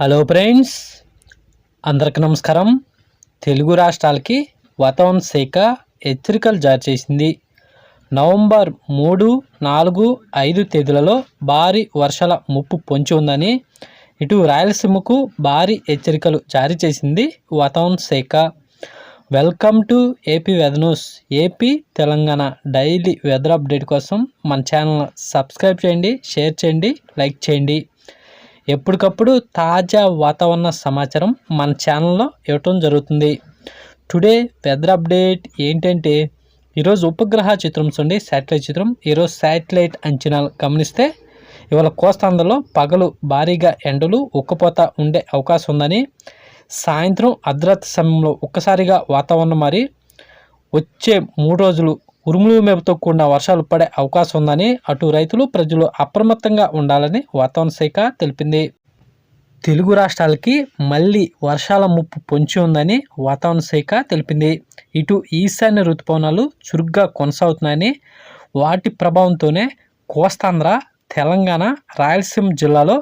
Hello friends అందరికి నమస్కారం. తెలుగు రాష్ట్రాలకి వాతావరణ శాఖ హెచ్చరికలు జారీ చేసింది. నవంబర్ మూడు నాలుగు ఐదు తేదీలలో భారీ వర్షాల ముప్పు పొంచి ఉందని ఇటు రాయలసీమకు భారీ హెచ్చరికలు జారీ చేసింది వాతావరణ శాఖ. Welcome to AP weather news AP Telangana daily weather update కోసం మన ఛానల్ సబ్స్క్రైబ్ చేయండి షేర్ చేయండి లైక్ చేయండి. ఎప్పటికప్పుడు తాజా వాతావరణ సమాచారం మన ఛానల్లో ఇవ్వటం జరుగుతుంది. టుడే వెదర్ అప్డేట్ ఏంటంటే ఈరోజు ఉపగ్రహ చిత్రం చూడండి శాటిలైట్ చిత్రం. ఈరోజు శాటిలైట్ అంచనాలు గమనిస్తే ఇవాళ కోస్తాంధ్రలో పగలు భారీగా ఎండలు ఉక్కపోత ఉండే అవకాశం ఉందని సాయంత్రం అర్ధరాత్రి సమయంలో ఒక్కసారిగా వాతావరణం మారి వచ్చే మూడు రోజులు ఉరుములు మేపుతో వర్షాలు పడే అవకాశం ఉందని అటు రైతులు ప్రజలు అప్రమత్తంగా ఉండాలని వాతావరణ శాఖ తెలిపింది. తెలుగు రాష్ట్రాలకి మళ్ళీ వర్షాల ముప్పు పొంచి ఉందని వాతావరణ శాఖ తెలిపింది. ఇటు ఈశాన్య ఋతుపవనాలు చురుగ్గా కొనసాగుతున్నాయని వాటి ప్రభావంతోనే కోస్తాంధ్ర తెలంగాణ రాయలసీమ జిల్లాలో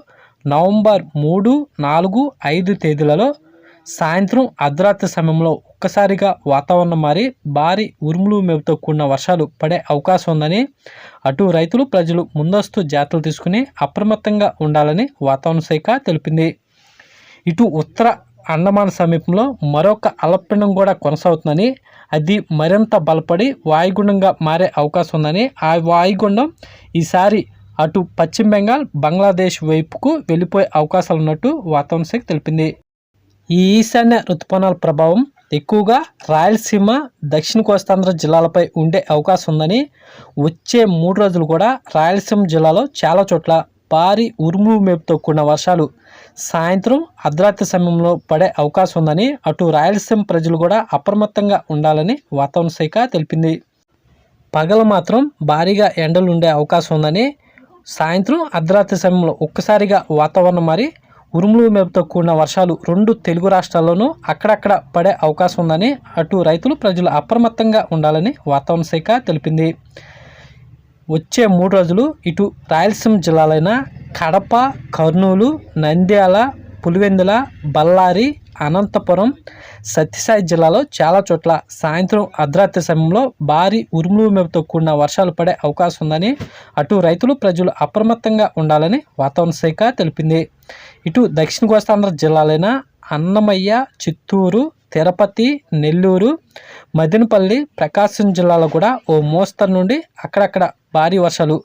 నవంబర్ మూడు నాలుగు ఐదు తేదీలలో సాయంత్రం అర్ధరాత్రి సమయంలో ఒక్కసారిగా వాతావరణం మారి భారీ ఉరుములు మెరుపుతో కూడిన వర్షాలు పడే అవకాశం ఉందని అటు రైతులు ప్రజలు ముందస్తు జాగ్రత్తలు తీసుకుని అప్రమత్తంగా ఉండాలని వాతావరణ శాఖ తెలిపింది. ఇటు ఉత్తర అండమాన్ సమీపంలో మరొక అల్పపీడనం కూడా కొనసాగుతుందని అది మరింత బలపడి వాయుగుండంగా మారే అవకాశం ఉందని ఆ వాయుగుండం ఈసారి అటు పశ్చిమ బెంగాల్ బంగ్లాదేశ్ వైపుకు వెళ్ళిపోయే అవకాశాలు ఉన్నట్టు వాతావరణ శాఖ తెలిపింది. ఈ ఈశాన్య ఋతుపవనాల ప్రభావం ఎక్కువగా రాయలసీమ దక్షిణ కోస్తాంధ్ర జిల్లాలపై ఉండే అవకాశం ఉందని వచ్చే మూడు రోజులు కూడా రాయలసీమ జిల్లాలో చాలా చోట్ల భారీ ఉరుములు మేపుతో కూడిన వర్షాలు సాయంత్రం అర్ధరాత్రి సమయంలో పడే అవకాశం ఉందని అటు రాయలసీమ ప్రజలు కూడా అప్రమత్తంగా ఉండాలని వాతావరణ శాఖ తెలిపింది. పగలు మాత్రం భారీగా ఎండలు ఉండే అవకాశం ఉందని సాయంత్రం అర్ధరాత్రి సమయంలో ఒక్కసారిగా వాతావరణం మారి ఉరుములు మేపుతో కూడిన వర్షాలు రెండు తెలుగు రాష్ట్రాల్లోనూ అక్కడక్కడ పడే అవకాశం ఉందని అటు రైతులు ప్రజలు అప్రమత్తంగా ఉండాలని వాతావరణ శాఖ తెలిపింది. వచ్చే మూడు రోజులు ఇటు రాయలసీమ జిల్లాలైన కడప కర్నూలు నంద్యాల పులివెందుల బళ్ళారి అనంతపురం సత్యసాయి జిల్లాలో చాలా చోట్ల సాయంత్రం అర్ధరాత్రి సమయంలో భారీ ఉరుములు మేపుతో కూడిన వర్షాలు పడే అవకాశం ఉందని అటు రైతులు ప్రజలు అప్రమత్తంగా ఉండాలని వాతావరణ శాఖ తెలిపింది. ఇటు దక్షిణ కోస్తాంధ్ర జిల్లాలైన అన్నమయ్య చిత్తూరు తిరుపతి నెల్లూరు మదినపల్లి ప్రకాశం జిల్లాలో కూడా ఓ మోస్తరు నుండి అక్కడక్కడ భారీ వర్షాలు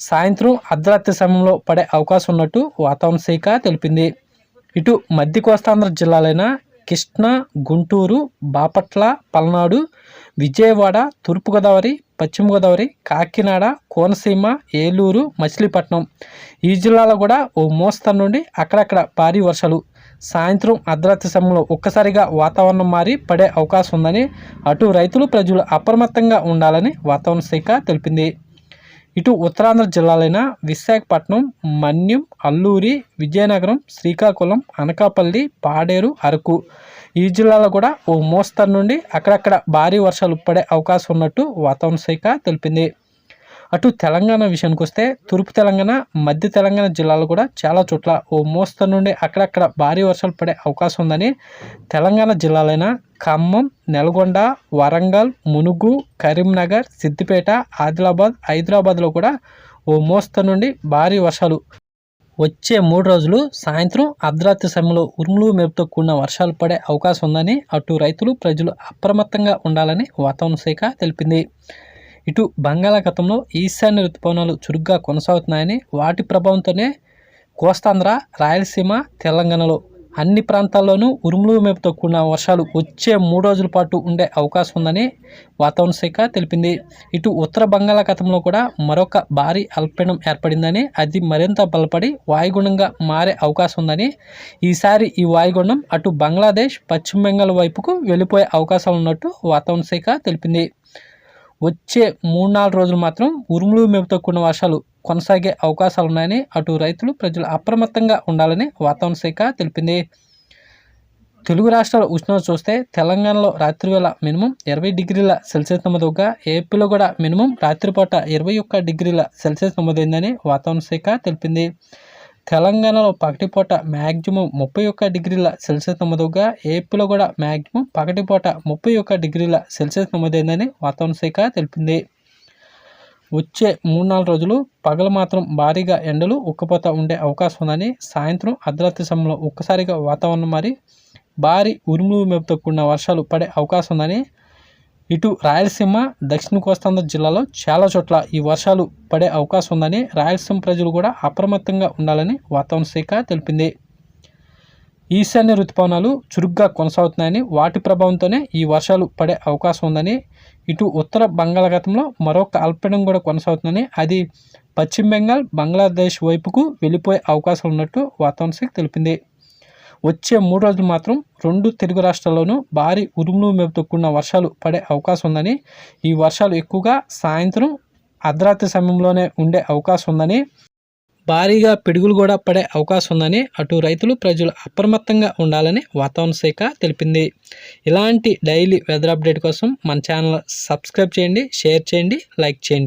సాయంత్రం అర్ధరాత్రి సమయంలో పడే అవకాశం ఉన్నట్టు వాతావరణ శాఖ తెలిపింది. ఇటు మధ్య కోస్తాంధ్ర జిల్లాలైన కృష్ణా గుంటూరు బాపట్ల పల్నాడు విజయవాడ తూర్పుగోదావరి పశ్చిమ గోదావరి కాకినాడ కోనసీమ ఏలూరు మచిలీపట్నం. ఈ జిల్లాలో కూడా ఓ మోస్తరు నుండి అక్కడక్కడ భారీ వర్షాలు. సాయంత్రం అర్ధరాత్రి సమయంలో ఒక్కసారిగా వాతావరణం మారి పడే అవకాశం ఉందని అటు రైతులు ప్రజలు అప్రమత్తంగా ఉండాలని వాతావరణ శాఖ తెలిపింది. ఇటు ఉత్తరాంధ్ర జిల్లాలైన విశాఖపట్నం మన్యం అల్లూరి విజయనగరం శ్రీకాకుళం అనకాపల్లి పాడేరు అరకు. ఈ జిల్లాలో కూడా ఓ మోస్తరు నుండి అక్కడక్కడ భారీ వర్షాలు పడే అవకాశం ఉన్నట్టు వాతావరణ శాఖ తెలిపింది. అటు తెలంగాణ విషయానికి వస్తే తూర్పు తెలంగాణ మధ్య తెలంగాణ జిల్లాలో కూడా చాలా చోట్ల ఓ మోస్తరు నుండి అక్కడక్కడ భారీ వర్షాలు పడే అవకాశం ఉందని తెలంగాణ జిల్లాలైన ఖమ్మం నల్గొండ వరంగల్ మునుగు కరీంనగర్ సిద్దిపేట ఆదిలాబాద్ హైదరాబాద్లో కూడా ఓ మోస్తరు నుండి భారీ వర్షాలు వచ్చే మూడు రోజులు సాయంత్రం అర్ధరాత్రి సమయంలో ఉరుములు మెరుపుతో కూడిన వర్షాలు పడే అవకాశం ఉందని అటు రైతులు ప్రజలు అప్రమత్తంగా ఉండాలని వాతావరణ శాఖ తెలిపింది. ఇటు బంగాళాఖాతంలో ఈశాన్య ఋతుపవనాలు చురుగ్గా కొనసాగుతున్నాయని వాటి ప్రభావంతోనే కోస్తాంధ్ర రాయలసీమ తెలంగాణలో అన్ని ప్రాంతాల్లోనూ ఉరుములు మేపుతో కూడిన వర్షాలు వచ్చే మూడు రోజుల పాటు ఉండే అవకాశం ఉందని వాతావరణ శాఖ తెలిపింది. ఇటు ఉత్తర బంగాళాఖాతంలో కూడా మరొక భారీ అల్పీడం ఏర్పడిందని అది మరింత బలపడి వాయుగుండంగా మారే అవకాశం ఉందని ఈసారి ఈ వాయుగుండం అటు బంగ్లాదేశ్ పశ్చిమ బెంగాల్ వైపుకు వెళ్ళిపోయే అవకాశాలు ఉన్నట్టు వాతావరణ శాఖ తెలిపింది. వచ్చే మూడు నాలుగు రోజులు మాత్రం ఉరుములు మెరుపుతో కూడిన వర్షాలు కొనసాగే అవకాశాలు ఉన్నాయని అటు రైతులు ప్రజలు అప్రమత్తంగా ఉండాలని వాతావరణ శాఖ తెలిపింది. తెలుగు రాష్ట్రాల ఉష్ణోగ్రత చూస్తే తెలంగాణలో రాత్రివేళ మినిమం ఇరవై డిగ్రీల సెల్సియస్ నమోదుగా ఏపీలో కూడా మినిమం రాత్రిపూట ఇరవై ఒక్క డిగ్రీల సెల్సియస్ నమోదైందని వాతావరణ శాఖ తెలిపింది. తెలంగాణలో పగటిపూట మ్యాక్సిమం ముప్పై ఒక్క డిగ్రీల సెల్సియస్ నమోదుగా ఏపీలో కూడా మ్యాక్సిమం పగటిపూట ముప్పై ఒక్క డిగ్రీల సెల్సియస్ నమోదైందని వాతావరణ శాఖ తెలిపింది. వచ్చే మూడు నాలుగు రోజులు పగలు మాత్రం భారీగా ఎండలు ఉక్కపోత ఉండే అవకాశం ఉందని సాయంత్రం అర్ధరాత్రి సమయంలో ఒక్కసారిగా వాతావరణం మారి భారీ ఉరుములు మెప్పుతో కూడిన వర్షాలు పడే అవకాశం ఉందని ఇటు రాయలసీమ దక్షిణ కోస్తాంధ్ర జిల్లాలో చాలా చోట్ల ఈ వర్షాలు పడే అవకాశం ఉందని రాయలసీమ ప్రజలు కూడా అప్రమత్తంగా ఉండాలని వాతావరణ శాఖ తెలిపింది. ఈశాన్య ఋతుపవనాలు చురుగ్గా కొనసాగుతున్నాయని వాటి ప్రభావంతోనే ఈ వర్షాలు పడే అవకాశం ఉందని ఇటు ఉత్తర బంగాళాఖాతంలో మరొక అల్పడం కూడా కొనసాగుతుందని అది పశ్చిమ బెంగాల్ బంగ్లాదేశ్ వైపుకు వెళ్ళిపోయే అవకాశం ఉన్నట్టు వాతావరణ శాఖ తెలిపింది. వచ్చే మూడు రోజులు మాత్రం రెండు తెలుగు రాష్ట్రాల్లోనూ భారీ ఉరుములు మెరుపుతో కూడిన వర్షాలు పడే అవకాశం ఉందని ఈ వర్షాలు ఎక్కువగా సాయంత్రం అర్ధరాత్రి సమయంలోనే ఉండే అవకాశం ఉందని భారీగా పిడుగులు కూడా పడే అవకాశం ఉందని అటు రైతులు ప్రజలు అప్రమత్తంగా ఉండాలని వాతావరణ శాఖ తెలిపింది. ఇలాంటి డైలీ వెదర్ అప్డేట్ కోసం మన ఛానల్ సబ్స్క్రైబ్ చేయండి షేర్ చేయండి లైక్ చేయండి.